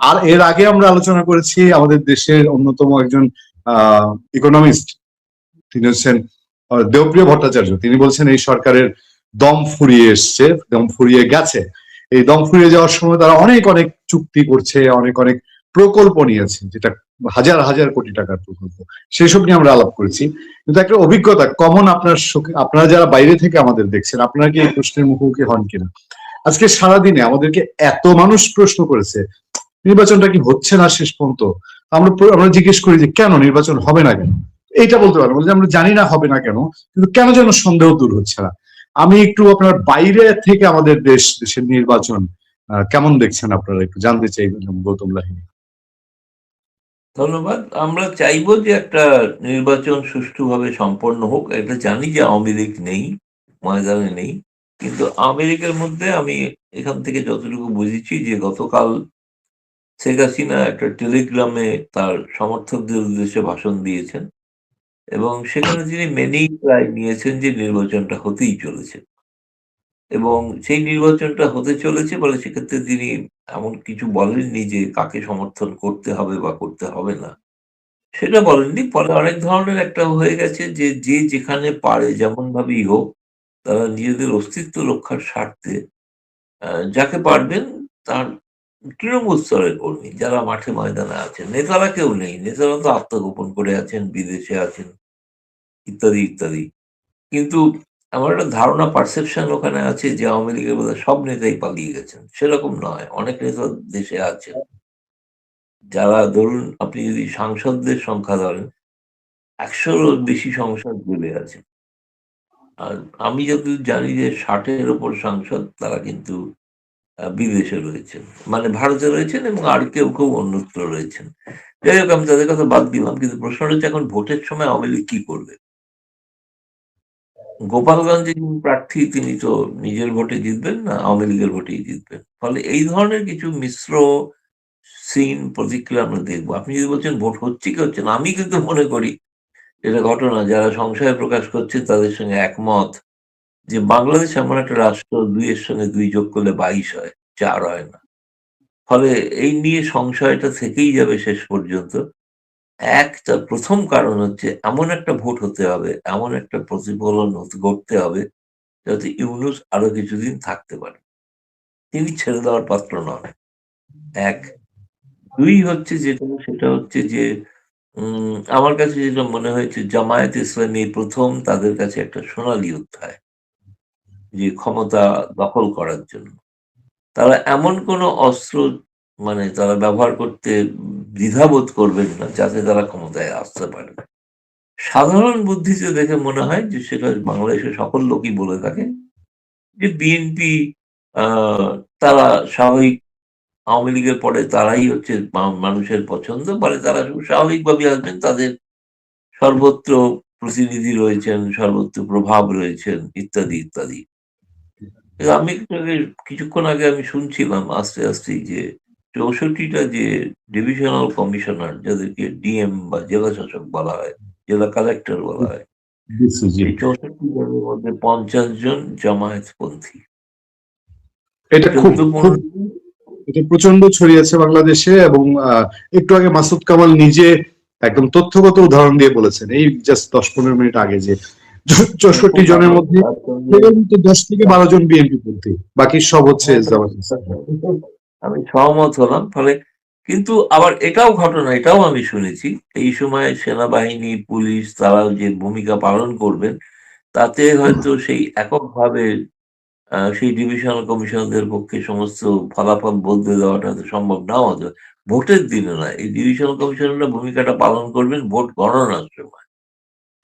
আর এর আগে আমরা আলোচনা করেছি আমাদের দেশের অন্যতম একজন ইকোনমিস্ট তিনি হচ্ছেন দেবপ্রিয় ভট্টাচার্য। তিনি বলছেন, এই সরকারের দম ফুরিয়ে এসছে, দম ফুরিয়ে গেছে। এই দম ফুরিয়ে যাওয়ার সময় তারা অনেক অনেক চুক্তি করছে, অনেক অনেক প্রকল্প নিয়েছে, যেটা হাজার হাজার কোটি টাকার প্রকল্প। সেসব নিয়ে আমরা আলাপ করেছি। কিন্তু একটা অভিজ্ঞতা, কমন আপনার আপনারা যারা বাইরে থেকে আমাদের দেখছেন, আপনারা কি এই প্রশ্নের মুখোমুখি হন কিনা? আজকে সারাদিনে আমাদেরকে এত মানুষ প্রশ্ন করেছে নির্বাচনটা কি হচ্ছে না শেষ পর্যন্ত? আমরা আমরা জিজ্ঞেস করি যে কেন নির্বাচন হবে না কেন? এইটা বলতে পারব যে আমরা জানি না হবে না কেন, কিন্তু কেন যেন সন্দেহ দূর হচ্ছে না? আমি একটু আপনার বাইরে থেকে আমাদের দেশ, দেশের নির্বাচন কেমন দেখছেন আপনারা? একটু জানতে চাই, গৌতম লাহিনী। ধন্যবাদ। আমরা চাইব যে একটা নির্বাচন সুষ্ঠুভাবে সম্পন্ন হোক। এটা জানি যে আওয়ামী লীগ নেই, ময়দানে নেই, কিন্তু আমেরিকার মধ্যে আমি এখান থেকে যতটুকু বুঝেছি যে গতকাল শেখ হাসিনা একটা টেলিগ্রামে তার সমর্থকদের উদ্দেশ্যে ভাষণ দিয়েছেন এবং সেখানে তিনি মেনেই প্রায় নিয়েছেন যে নির্বাচনটা হতেই চলেছে। এবং সেই নির্বাচনটা হতে চলেছে বলে সেক্ষেত্রে তিনি এমন কিছু বলেননি যে কাকে সমর্থন করতে হবে বা করতে হবে না। সেটা বলেননি পরে অনেক ধরনের একটা হয়ে গেছে যে যে যেখানে পারে যেমন ভাবেই হোক তারা নিজেদের অস্তিত্ব রক্ষার স্বার্থে যাকে পারবেন তার তৃণমূল স্তরের কর্মী যারা মাঠে ময়দানে আছেন, নেতারা কেউ নেই। নেতারা তো আত্মগোপন করে আছেন, বিদেশে আছেন, ইত্যাদি ইত্যাদি। কিন্তু আমার একটা ধারণা পারসেপশন ওখানে আছে যে আওয়ামী লীগের বোধহয় সব নেতাই পালিয়ে গেছেন। সেরকম নয়। অনেক নেতা দেশে আছেন। যারা ধরুন, আপনি যদি সাংসদদের সংখ্যা ধরেন, একশোরও বেশি সংসদ জেলে আছে। আর আমি যতদূর জানি যে ষাটের ওপর সাংসদ, তারা কিন্তু বিদেশে রয়েছেন। মানে ভারতে রয়েছেন এবং আর কেউ কেউ অন্যত্র রয়েছেন। যাই হোক, আমি তাদের কথা বাদ দিলাম, কিন্তু প্রশ্ন হচ্ছে এখন ভোটের সময় আওয়ামী লীগ কি করবে? গোপালগঞ্জে যিনি প্রার্থী, তিনি তো নিজের ভোটে জিতবেন না, আওয়ামী লীগের ভোটেই জিতবেন। ফলে এই ধরনের কিছু মিশ্র সিন, প্রতিক্রিয়া আমরা দেখব। আপনি যদি বলছেন ভোট হচ্ছে কি হচ্ছে না, আমি কিন্তু মনে করি এটা ঘটনা, যারা সংশয় প্রকাশ করছে তাদের সঙ্গে একমত। যে বাংলাদেশ এমন একটা রাষ্ট্র দুইয়ের সঙ্গে দুই যোগ করলে বাইশ হয়, চার হয় না। ফলে এই নিয়ে সংশয়টা থেকেই যাবে শেষ পর্যন্ত। এক তার প্রথম কারণ হচ্ছে এমন একটা ভোট হতে হবে, এমন একটা প্রতিফলন ঘটতে হবে যাতে ইউনুস আরও কিছুদিন থাকতে পারে। তিনি ছেড়ে দেওয়ার পাত্র নন। এক। দুই হচ্ছে যেটা, সেটা হচ্ছে যে আমার কাছে যেটা মনে হয়েছে, জামায়াত ইসলামী প্রথম তাদের কাছে একটা সোনালী অধ্যায়। যে ক্ষমতা দখল করার জন্য। তারা এমন কোনো অস্ত্র মানে তারা ব্যবহার করতে দ্বিধাবোধ করবেন না, যাতে তারা ক্ষমতায় আসতে পারে। সাধারণ বুদ্ধিতে দেখে মনে হয় যে সেটা বাংলাদেশের সকল লোকই বলে থাকে যে বিএনপি তারা স্বাভাবিক আওয়ামী লীগের পরে তারাই হচ্ছে মানুষের পছন্দ। ফলে তারা স্বাভাবিকভাবে আসবেন, তাদের সর্বত্র প্রতিনিধি রয়েছেন, সর্বত্র প্রভাব রয়েছেন, ইত্যাদি ইত্যাদি। আমি কিছুক্ষণ আগে আমি শুনছিলাম আস্তে আস্তে যে চৌষট্টিটা যে ডিভিশনাল কমিশনার যাদেরকে ডিএম বা জেলা শাসক বলা হয় জেলা কালেক্টর বলা হয় এই চৌষট্টি জনের মধ্যে পঞ্চাশ জন জামায়াতপন্থী। এটা খুব এটা প্রচণ্ড ছড়িয়েছে বাংলাদেশে এবং একটু আগে মাসুদ কামাল নিজে একদম তথ্যগত উদাহরণ দিয়ে বলেছেন এই জাস্ট দশ পনেরো মিনিট আগে যে চৌষট্টি জনের মধ্যে দশ থেকে বারো জন বিএনপি পন্থী বাকি সব হচ্ছে আমি সহমত হলাম ফলে কিন্তু আবার এটাও ঘটনা এটাও আমি শুনেছি এই সময় সেনাবাহিনী পুলিশ তারা যে ভূমিকা পালন করবেন তাতে হয়তো সেই এককভাবে আহ, সেই ডিভিশনাল কমিশনারদের পক্ষে সমস্ত ফলাফল বদলে দেওয়াটা তো সম্ভব নাও হতে। ভোটের দিনে নয় এই ডিভিশনাল কমিশনাররা ভূমিকাটা পালন করবেন ভোট গণনার সময়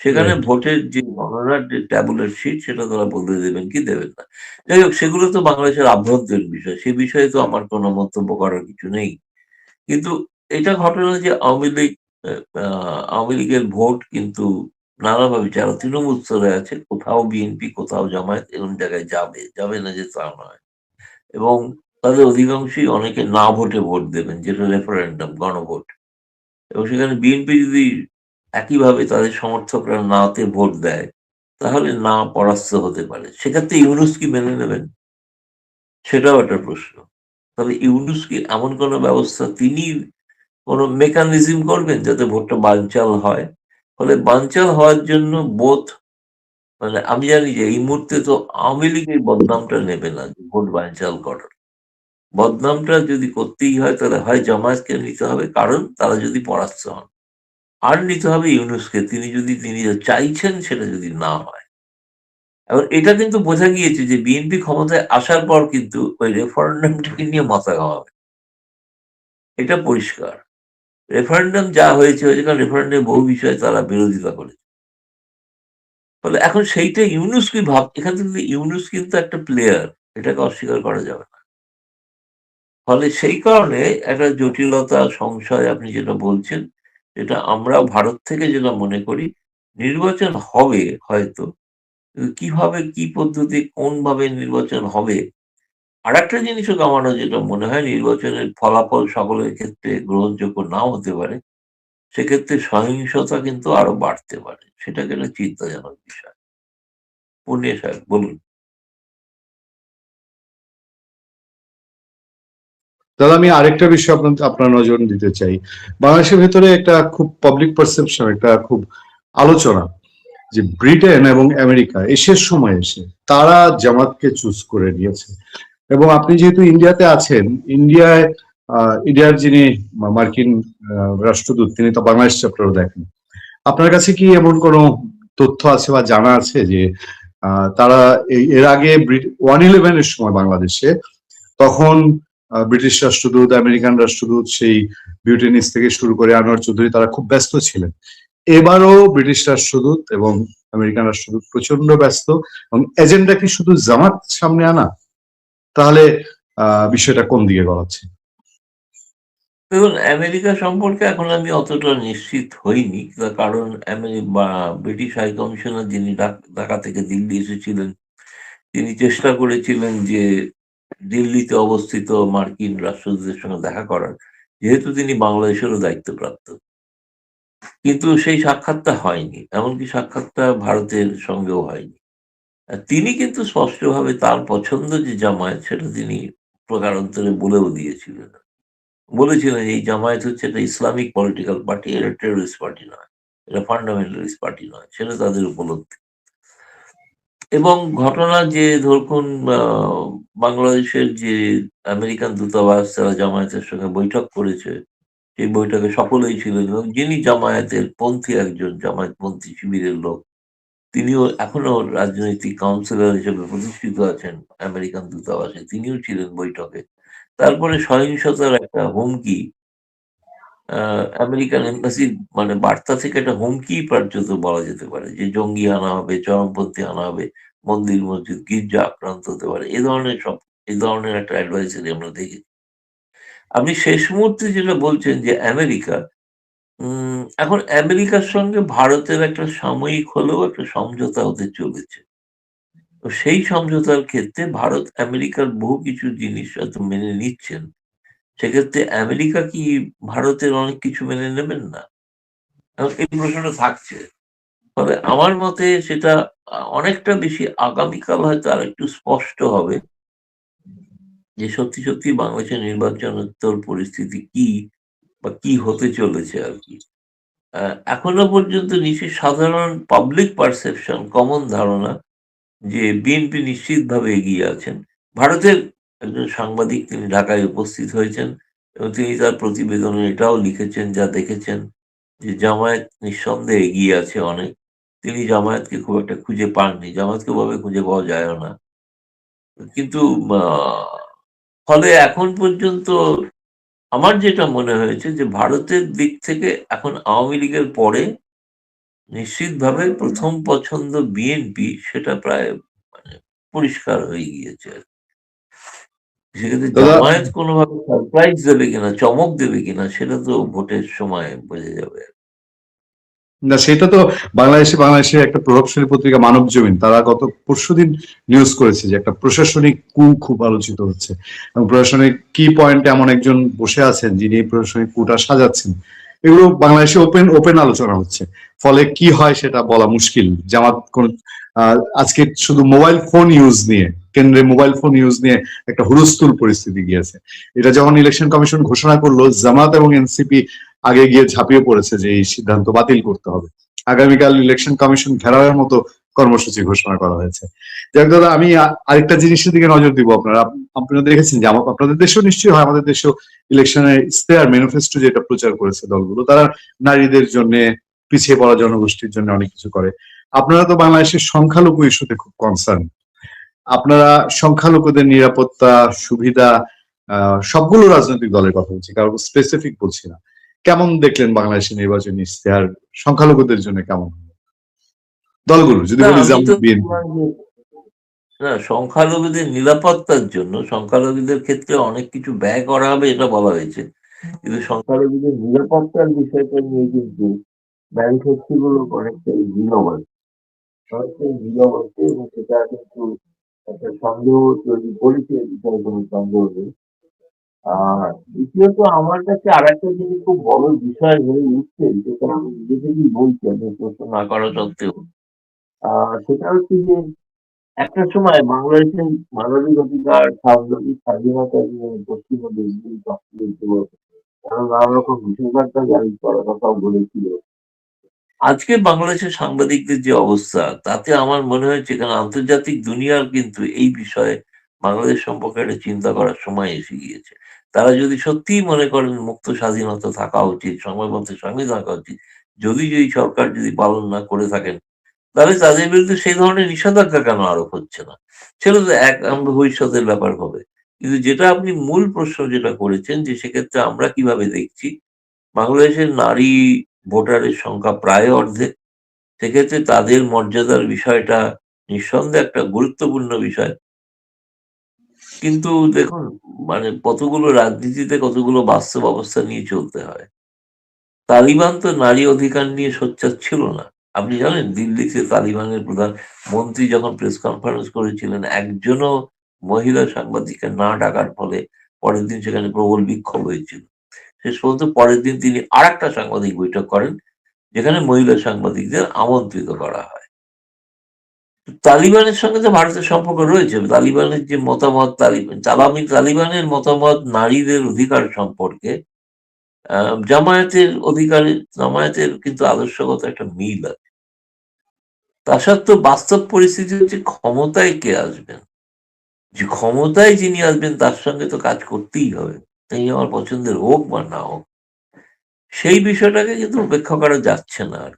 সেখানে ভোটের যে গণনার যে ট্যাবুলার শিট সেটা তারা বদলে দেবেন কি দেবেন না। যাই হোক সেগুলো তো বাংলাদেশের আভ্যন্তরীণ বিষয় সে বিষয়ে তো আমার কোনো মন্তব্য করার কিছু নেই। কিন্তু এটা ঘটনা যে আওয়ামী লীগ আওয়ামী লীগের ভোট কিন্তু নানাভাবে যারা তৃণমূল স্তরে আছে কোথাও বিএনপি কোথাও জামায়াত এরকম জায়গায় যাবে যাবে না যে তা নয়। এবং তাদের অধিকাংশই অনেকে না ভোটে ভোট দেবেন যেটা রেফারেন্ডাম গণভোট। এবং সেখানে বিএনপি যদি একইভাবে তাদের সমর্থকরা নাতে ভোট দেয়, তাহলে না পরাস্ত হতে পারে। সেক্ষেত্রে ইউনুস কি মেনে নেবেন? সেটাও একটা প্রশ্ন। তাহলে ইউনুস কি এমন কোনো ব্যবস্থা, তিনি কোনো মেকানিজম করবেন যাতে ভোটটা বানচাল হয়? ফলে বানচাল হওয়ার জন্য বোধ মানে আমি জানি যে এই মুহূর্তে তো আওয়ামী লীগ এই বদনামটা নেবে না যে ভোট বানচাল করার। বদনামটা যদি করতেই হয়, তাহলে হয় জামায়াতকে নিতে হবে, কারণ তারা যদি পরাস্ত হন। আর নিতে হবে ইউনুসকে। তিনি যদি, তিনি চাইছেন সেটা যদি না হয়। এবার এটা কিন্তু বোঝা গিয়েছে যে বিএনপি ক্ষমতায় আসার পর কিন্তু ওই রেফারেন্ডামটাকে নিয়ে মাথা ঘামাবে। এটা পরিষ্কার। রেফারেন্ডাম যা হয়েছে কারণ রেফারেন্ডামে বহু বিষয়ে তারা বিরোধিতা করেছে। ফলে এখন সেইটা ইউনুস কি ভাব, এখান থেকে ইউনুস কিন্তু একটা প্লেয়ার এটাকে অস্বীকার করা যাবে না। ফলে সেই কারণে একটা জটিলতা, সংশয়, আপনি যেটা বলছেন যেটা আমরা ভারত থেকে যেটা মনে করি নির্বাচন হবে হয়তো। কীভাবে, কি পদ্ধতি কোন ভাবে নির্বাচন হবে? আর একটা জিনিসও আমার যেটা মনে হয় নির্বাচনের ফলাফল সকলের ক্ষেত্রে গ্রহণযোগ্য নাও হতে পারে। সেক্ষেত্রে সহিংসতা কিন্তু আরও বাড়তে পারে। সেটাকে একটা চিন্তাজনক বিষয়। পুণ্য সাহেব বলুন। দাদা, আমি আরেকটা বিষয় আপনার আপনার নজর দিতে চাই। বাংলাদেশের ভেতরে একটা খুব পাবলিক পারসেপশন একটা খুব আলোচনা যে ব্রিটেন এবং আমেরিকা এসের সময় এসে, তারা জামাতকে চুজ করে নিয়েছে। এবং আপনি যেহেতু ইন্ডিয়াতে আছেন, ইন্ডিয়ায় ইন্ডিয়ার যিনি মার্কিন রাষ্ট্রদূত, তিনি তো বাংলাদেশ চ্যাপ্টারও দেখেন। আপনার কাছে কি এমন কোনো তথ্য আছে বা জানা আছে যে তারা এর আগে ওয়ান ইলেভেনের সময় বাংলাদেশে তখন ব্রিটিশ রাষ্ট্রদূত আমেরিকান রাষ্ট্রদূত সেই বিউটেনিস থেকে শুরু করে আনোয়ার চৌধুরী, তারা খুব ব্যস্ত ছিলেন। এবারও ব্রিটিশ রাষ্ট্রদূত এবং আমেরিকান রাষ্ট্রদূত প্রচণ্ড ব্যস্ত এবং এজেন্ডা কি শুধু জামাত সামনে আনা? তাহলে বিষয়টা কোন দিকে গড়াচ্ছে? দেখুন, আমেরিকা সম্পর্কে এখন আমি অতটা নিশ্চিত হইনি কারণ ব্রিটিশ হাই কমিশনার যিনি ঢাকা থেকে দিল্লি এসেছিলেন, তিনি চেষ্টা করেছিলেন যে দিল্লিতে অবস্থিত মার্কিন রাষ্ট্রদূতের সঙ্গে দেখা করার, যেহেতু তিনি বাংলাদেশেরও দায়িত্বপ্রাপ্ত। কিন্তু সেই সাক্ষাৎটা হয়নি, এমনকি সাক্ষাৎটা ভারতের সঙ্গেও হয়নি। তিনি কিন্তু স্পষ্টভাবে তার পছন্দ যে জামায়াত, সেটা তিনি প্রকারান্তরে বলেও দিয়েছিলেন। বলেছিলেন, এই জামায়াত হচ্ছে একটা ইসলামিক পলিটিক্যাল পার্টি, এটা টেরোরিস্ট পার্টি নয়, এটা ফান্ডামেন্টালিস্ট পার্টি নয়, সেটা তাদের উপলব্ধি। এবং ঘটনা যে ধরুন বাংলাদেশের যে আমেরিকান দূতাবাস তারা জামায়াতের সঙ্গে বৈঠক করেছে, সেই বৈঠকে সকলেই ছিলেন এবং যিনি জামায়াতের পন্থী একজন জামায়াতপন্থী শিবিরের লোক, তিনিও এখনও রাজনৈতিক কাউন্সিলর হিসেবে প্রতিষ্ঠিত আছেন আমেরিকান দূতাবাসে, তিনিও ছিলেন বৈঠকে। তারপরে সহিংসতার একটা হুমকি আমেরিকান এম্বাসি মানে বার্তা থেকে একটা হুমকি পর্যন্ত বলা যেতে পারে যে জঙ্গি আনা হবে, চরমপন্থী আনা হবে, মন্দির, মসজিদ, গির্জা আক্রান্ত হতে পারে। এই ধরনের সব এই ধরনের একটা অ্যাডভাইসারি আমরা দেখি। আপনি শেষ মুহূর্তে যেটা বলছেন যে আমেরিকা এখন আমেরিকার সঙ্গে ভারতের একটা সাময়িক হলেও একটা সমঝোতা হতে চলেছে। সেই সমঝোতার ক্ষেত্রে ভারত আমেরিকার বহু কিছু জিনিস হয়তো মেনে নিচ্ছেন। সেক্ষেত্রে আমেরিকা কি ভারতের অনেক কিছু মেনে নেবেন না? এই প্রশ্নটা থাকছে। তবে আমার মতে সেটা অনেকটা বেশি আগামীকাল হয়তো আর একটু স্পষ্ট হবে যে সত্যি সত্যি বাংলাদেশের নির্বাচনোত্তর পরিস্থিতি কি বা কি হতে চলেছে আর কি। এখনও পর্যন্ত নিশ্চয়ই সাধারণ পাবলিক পারসেপশন কমন ধারণা যে বিএনপি নিশ্চিতভাবে এগিয়ে আছেন। ভারতের একজন সাংবাদিক তিনি ঢাকায় উপস্থিত হয়েছেন এবং তিনি তার প্রতিবেদনে এটাও লিখেছেন, যা দেখেছেন যে জামায়াত নিঃসন্দেহে এগিয়ে আছে অনেক। তিনি জামায়াতকে খুব একটা খুঁজে পাননি। জামায়াতকে ভাবে খুঁজে পাওয়া যায় না। কিন্তু ফলে এখন পর্যন্ত আমার যেটা মনে হয়েছে যে ভারতের দিক থেকে এখন আওয়ামী লীগের পরে নিশ্চিতভাবে প্রথম পছন্দ বিএনপি, সেটা প্রায় মানে পরিষ্কার হয়ে গিয়েছে আর। সেক্ষেত্রে জামায়াত কোনোভাবে সারপ্রাইজ দেবে কিনা চমক দেবে কিনা সেটা তো ভোটের সময় বোঝা যাবে। না সেটা তো বাংলাদেশে বাংলাদেশের একটা প্রভাবশালী পত্রিকা মানব জমিন। তারা গত পরশুদিন নিউজ করেছে যে একটা প্রশাসনিক কু খুব আলোচিত হচ্ছে। এবং প্রশাসনিক কি পয়েন্টে এমন একজন বসে আছেন যিনি এই প্রশাসনিক কুটা সাজাচ্ছেন। এগুলো বাংলাদেশে ওপেন ওপেন আলোচনা হচ্ছে। ফলে কি হয় সেটা বলা মুশকিল। জামাত কোন আজকে শুধু মোবাইল ফোন ইউজ নিয়ে, কেন্দ্রে মোবাইল ফোন ইউজ নিয়ে একটা হুলস্থুল পরিস্থিতি গিয়েছে। এটা যখন ইলেকশন কমিশন ঘোষণা করল, জামাত এবং এনসিপি আগে গিয়ে ঝাঁপিয়ে পড়েছে যে এই সিদ্ধান্ত বাতিল করতে হবে। আগামীকাল ইলেকশন কমিশন ঘেরাওয়ের মতো কর্মসূচি ঘোষণা করা হয়েছে। যাক দাদা, আমি আরেকটা জিনিসের দিকে নজর দিব আপনারা। আপনারা দেখেছেন যে আপনাদের দেশেও নিশ্চয়ই হয়, আমাদের দেশেও ইলেকশনে ইস্তেহার ম্যানিফেস্টো যেটা প্রচার করেছে দলগুলো, তারা নারীদের জন্য, পিছিয়ে পড়া জনগোষ্ঠীর জন্য অনেক কিছু করে। আপনারা তো বাংলাদেশের সংখ্যালঘু ইস্যুতে খুব কনসার্ন আপনারা সংখ্যালঘুদের নিরাপত্তা সুবিধা আহ, সবগুলো রাজনৈতিক দলের কথা বলছি কারণ স্পেসিফিক বলছি না। কেমন দেখলেন বাংলাদেশের নির্বাচনী ইস্তেহার সংখ্যালঘুদের জন্য কেমন দলগুলো যদি বলি না সংখ্যালঘুদের নিরাপত্তার জন্য সংখ্যালঘুদের ক্ষেত্রে অনেক কিছু ব্যয় করা হবে এটা বলা হয়েছে। কিন্তু সংখ্যালঘুদের নিরাপত্তার বিষয়টা নিয়ে কিন্তু ম্যানিফেস্টো গুলো অনেকটাই আছে অনেকটাই বিলম্ব আছে এবং সেটা কিন্তু একটা সন্দেহ তৈরি করেছে বিষয়ে কোনো সন্দেহ নেই। দ্বিতীয়ত, আমার কাছে আর একটা জিনিস খুব বড় বিষয় হয়ে উঠছে, যেটা আমি নিজে থেকেই বলছি, আমি প্রশ্ন না করা সত্ত্বেও সেটা হচ্ছে যে, একটা সময় বাংলাদেশের মানবিক অধিকার সাংবাদিক স্বাধীনতা নিয়ে পশ্চিম দেশগুলি তৎপর কারণ নানা রকম নিষেধাজ্ঞা জারি করার কথাও বলেছিল। আজকে বাংলাদেশের সাংবাদিকদের যে অবস্থা, তাতে আমার মনে হয়েছে কারণ আন্তর্জাতিক দুনিয়ার কিন্তু এই বিষয়ে বাংলাদেশ সম্পর্কে একটা চিন্তা করার সময় এসে গিয়েছে। তারা যদি সত্যিই মনে করেন মুক্ত, স্বাধীনতা থাকা উচিত সময়মতো সংবিধান থাকা উচিত, যদি যদি সরকার যদি পালন না করে থাকেন, তাহলে তাদের বিরুদ্ধে সেই ধরনের নিষেধাজ্ঞা কেন আরোপ হচ্ছে না? সেটা তো এক ভবিষ্যতের ব্যাপার হবে। কিন্তু যেটা আপনি মূল প্রশ্ন যেটা করেছেন যে সেক্ষেত্রে আমরা কীভাবে দেখছি, বাংলাদেশের নারী ভোটারের সংখ্যা প্রায় অর্ধেক। সেক্ষেত্রে তাদের মর্যাদার বিষয়টা নিঃসন্দেহে একটা গুরুত্বপূর্ণ বিষয়। কিন্তু দেখুন মানে কতগুলো রাজনীতিতে কতগুলো বাস্তব অবস্থা নিয়ে চলতে হয়। তালিবান তো নারী অধিকার নিয়ে সোচ্চার ছিল না। আপনি জানেন, দিল্লিতে তালিবানের প্রধান মন্ত্রী যখন প্রেস কনফারেন্স করেছিলেন, একজনও মহিলা সাংবাদিককে না ডাকার ফলে পরের দিন সেখানে প্রবল বিক্ষোভ হয়েছিল। শেষ পর্যন্ত পরের দিন তিনি আর একটা সাংবাদিক বৈঠক করেন, যেখানে মহিলা সাংবাদিকদের আমন্ত্রিত করা হয়। তালিবানের সঙ্গে তো ভারতের সম্পর্ক রয়েছে, তালিবানের যে মতামত, তালিবান, তালামি, তালিবানের মতামত নারীদের অধিকার সম্পর্কে জামায়াতের অধিকারে জামায়াতের কিন্তু আদর্শগত একটা মিল আছে। তা সত্ত্বেও বাস্তব পরিস্থিতি হচ্ছে ক্ষমতায় কে আসবেন? যে ক্ষমতায় যিনি আসবেন, তার সঙ্গে তো কাজ করতেই হবে। এই আমার পছন্দের হোক বা না হোক, সেই বিষয়টাকে কিন্তু উপেক্ষা করা যাচ্ছে না আর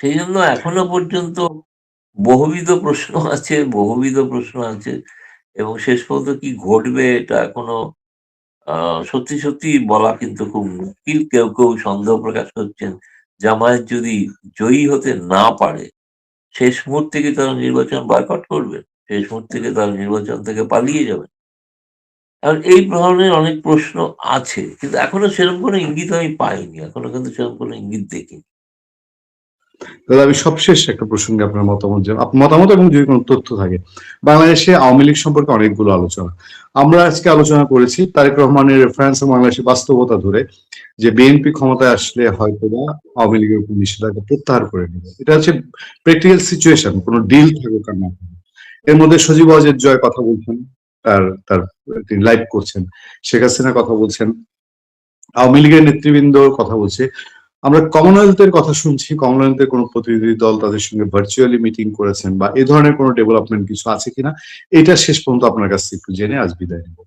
সেই জন্য এখনও পর্যন্ত বহুবিধ প্রশ্ন আছে, বহুবিধ প্রশ্ন আছে এবং শেষ পর্যন্ত কি ঘটবে এটা এখনও সত্যি সত্যি বলা কিন্তু খুব মুশকিল। কেউ কেউ সন্দেহ প্রকাশ করছেন জামায়াত যদি জয়ী হতে না পারে, শেষ মুহূর্তে কি তারা নির্বাচন বয়কট করবে? শেষ মুহূর্তে তারা নির্বাচন থেকে পালিয়ে যাবে? আর এই ধরনের অনেক প্রশ্ন আছে, কিন্তু এখনও সেরকম কোনো ইঙ্গিত আমি পাইনি, এখনও কিন্তু সেরকম কোনো ইঙ্গিত দেখিনি। দাদা আমি সবশেষ একটা প্রসঙ্গে আপনার মতামত মতামত এবং যদি কোনো তথ্য থাকে। বাংলাদেশে আওয়ামী লীগ সম্পর্কে অনেকগুলো আলোচনা। আমরা আজকে আলোচনা করেছি তারেক রহমানের রেফারেন্স বাংলাদেশের বাস্তবতা ধরে যে বিএনপি ক্ষমতায় আসলে হয়তো বা আওয়ামী লীগের উপর নিষেধাজ্ঞা প্রত্যাহার করে নেবে। এটা হচ্ছে প্র্যাকটিক্যাল সিচুয়েশন কোনো ডিল থাকুক আর না এর মধ্যে সজীব অজের জয় কথা বলছেন। তার তার তিনি লাইভ করছেন। শেখ হাসিনা কথা বলছেন। আওয়ামী লীগের নেতৃবৃন্দ কথা বলছে। আমরা কমনওয়েলথের কথা শুনছি। কমনওয়েলথের কোনো প্রতিনিধি দল তাদের সঙ্গে ভার্চুয়ালি মিটিং করেছেন বা এ ধরনের কোনো ডেভেলপমেন্ট কিছু আছে কিনা এটা শেষ পর্যন্ত আপনার কাছ থেকে একটু জেনে আজ বিদায় নেব।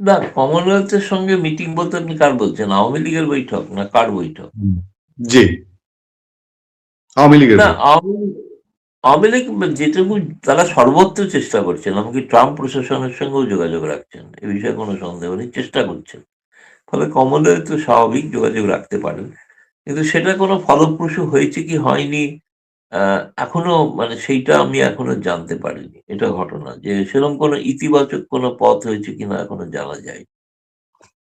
না কমনওয়েলথের সঙ্গে মিটিং বলতে আপনি কার বলছেন? আওয়ামী লীগের বৈঠক না কার বৈঠক? জি। আওয়ামী লীগের না আওয়ামী আওয়ামী লীগ যেটুকু তারা সর্বত্র চেষ্টা করছেন এমনকি ট্রাম্প প্রশাসনের সঙ্গেও যোগাযোগ রাখছেন, এ বিষয়ে কোনো সন্দেহ নেই, চেষ্টা করছেন। ফলে কমনওয়েলথ তো স্বাভাবিক যোগাযোগ রাখতে পারেন। কিন্তু সেটা কোনো ফলপ্রসূ হয়েছে কি হয়নি এখনও মানে সেইটা আমি এখনও জানতে পারিনি, এটা ঘটনা। যে সেরকম কোনো ইতিবাচক কোনো পথ হয়েছে কিনা এখনও জানা যায়